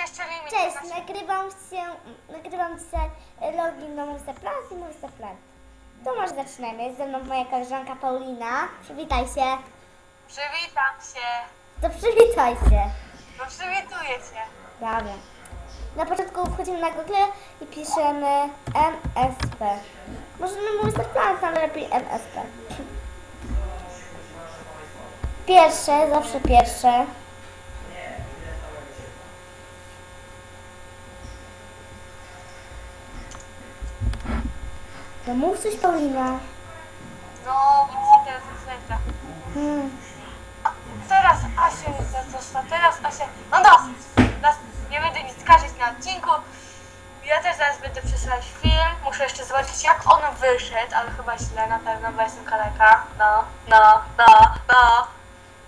Cześć. Cześć, nagrywam się, nagrywam się login do Monster Plant i Monster Plant. To może zaczynamy. Jest ze mną moja koleżanka Paulina. Przywitaj się. Przywitam się. To przywitaj się. No przywituję się. Dobra. Na początku wchodzimy na Google i piszemy MSP. Możemy Monster Plant, ale lepiej MSP. Pierwsze, zawsze pierwsze. To mów coś Paulina. No, widzicie, teraz lęka. Hmm. Teraz Asia jest zazdrosna, teraz Asia... No dosyć. dosyć. Nie będę nic karżyć na odcinku. Ja też zaraz będę przesyłać film. Muszę jeszcze zobaczyć, jak on wyszedł, ale chyba źle na pewno, bo jestem kaleka. No, no, no, no.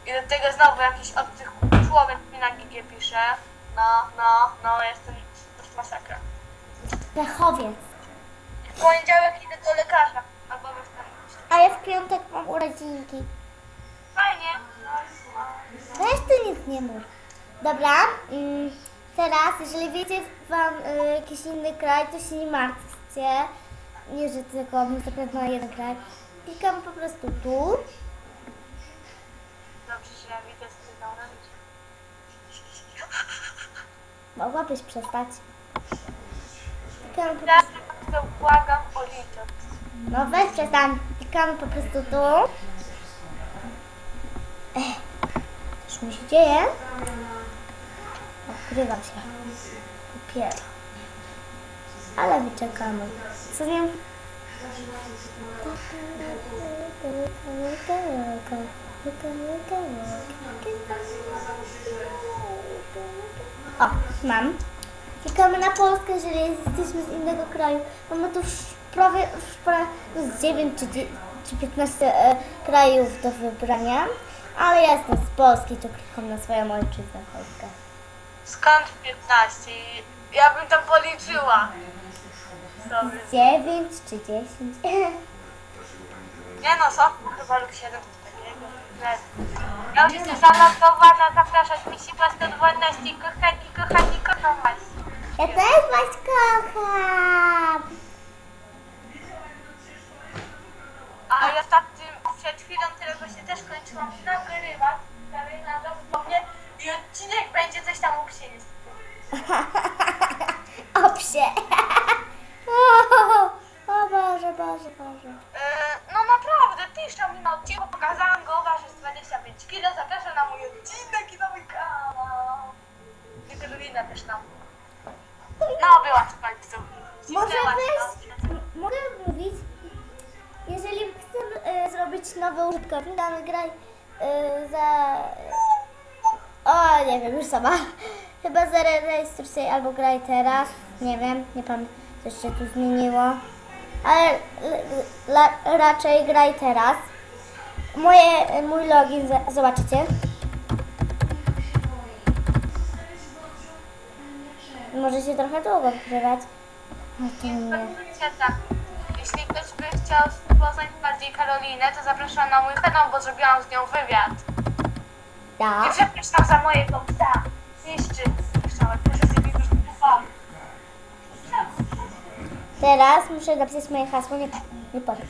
I do tego znowu jakiś od tych człowiek mi na gigie pisze. No, no, no, jestem... To jest masakra. Pechowiec. W poniedziałek do lekarza. Albo. A ja w piątek mam urodzinki. Fajnie. Weź ty nic nie mów. Dobra, mm, teraz jeżeli wiecie wam y, jakiś inny kraj, to się nie martwcie. Nie, że tylko muszę na jeden kraj. Klikam po prostu tu. Dobrze, że ja widzę, co ty robisz. Mogłabyś przestać. Klikamy po Ja prostu. To błagam o litość. No weź przestań. Klikamy po prostu tu. Ech, coś mi się dzieje. Odkrywam się. Dopiero. Ale my czekamy. Co nie? O, mam. Klikamy na Polskę, jeżeli jesteśmy z innego kraju. Mamy tu prawie prawie z 9 czy, dzie- czy 15 e, krajów do wybrania. Ale ja jestem z Polski, to klikam na swoją ojczyznę Polskę. Skąd 15? Ja bym tam policzyła. Sorry. 9 czy 10? Nie no, są chyba lub 7 coś takiego. Nie. Ja już jestem zalogowana, zapraszać mi się was do 12. Kochani, kochani, kocham was. Ja też was kocham! A ja ostatnim przed chwilą, którego się też kończyłam nagrywać, dalej na dosłownie i odcinek będzie coś tam u księży. O psie! O, o Boże, Boże, Boże. Yy, no naprawdę, piszą mi na odcinku, pokazałam go, waży 25 kg, zapraszam na mój odcinek i na mój kanał. I Karolina też tam. Była końcu. Może m- mogę mówić, jeżeli chcę e, zrobić nowy użytkownik, damy graj e, za... O, nie wiem, już sama. Chyba zarejestruj się albo graj teraz. Nie wiem, nie pamiętam, coś się tu zmieniło. Ale la, raczej graj teraz. Moje, e, mój login zobaczycie. Może się trochę długo wgrywać. No to nie. Tak, jeśli ktoś by chciał poznać bardziej Karolinę, to zapraszam na mój kanał, bo zrobiłam z nią wywiad. Tak. I przepraszam za mojego psa. Niszczy. Słyszałem, proszę sobie kupować. Teraz muszę napisać moje hasło, nie, nie patrz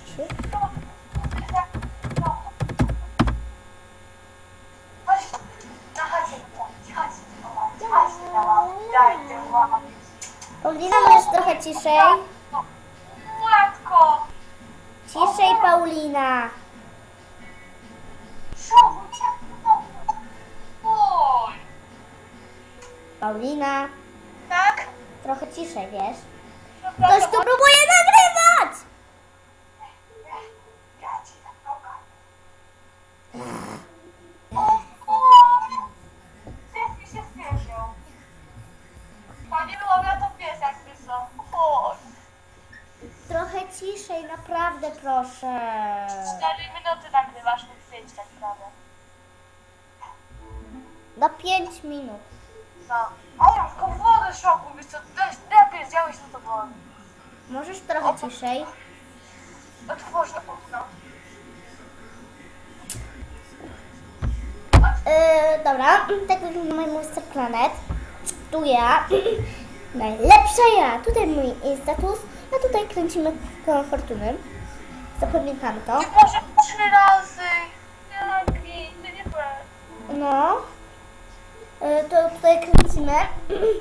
Paulina, możesz trochę ciszej? Matko! Ciszej, Paulina. Paulina, Tak? trochę ciszej, wiesz? Ktoś tu próbuje nagrywać! Ciszej, naprawdę proszę. Cztery minuty nagrywasz lub pięć tak prawie. Na 5 minut. No. Ja tylko wodę szoku, wiesz co, też lepiej zjałeś no to wodę. Możesz trochę ciszej? Otworzę okno. Yy, dobra, tak wygląda mój Monster Planet. Tu ja. Najlepsza ja. Tutaj mój status. A tutaj kręcimy koło fortuny. Zapamiętamy to. Nie może trzy razy. Jaki. No. Y, To tutaj kręcimy.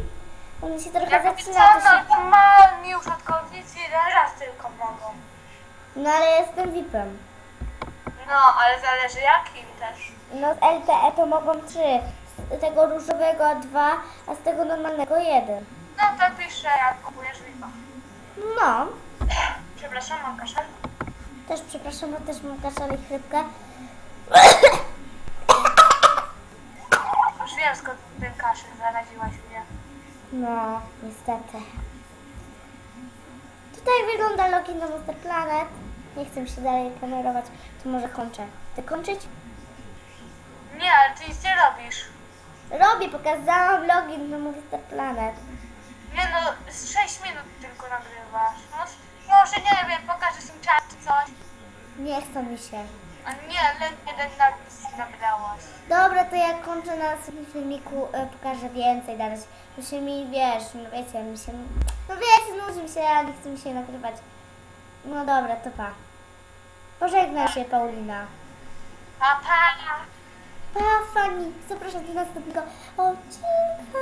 On się trochę Jak zaczyna. To oficjalna, się... normalni użytkownicy jeden raz tylko mogą. No ale jestem VIP-em. No, ale zależy jakim też. No z LTE to mogą trzy. Z tego różowego dwa, a z tego normalnego jeden. No to piszę, jak kupujesz VIP-a. No. Przepraszam, mam kaszel. Też przepraszam, bo też mam kaszel i chrypkę. Już wiem skąd ten kaszel zaraziłaś mnie. No, niestety. Tutaj wygląda login na Monster Planet. Nie chcę się dalej kamerować, to może kończę. Ty kończyć? Nie, ale ty nic nie robisz. Robię, pokazałam login na Monster Planet. Nie no, z 6 minut tylko nagrywasz. No, s- może nie wiem, pokażesz im czat czy coś. Nie chce mi się. A nie, ale jeden napis nagrałaś. Dobra, to jak kończę na następnym filmiku, e, pokażę więcej dalej. To się mi, wiesz, no wiecie, mi się... No wiecie, nudzi mi się, a nie chce mi się nagrywać. No dobra, to pa. Pożegnaj się, Paulina. Pa, pa! Pa, Fanny, zapraszam do następnego odcinka.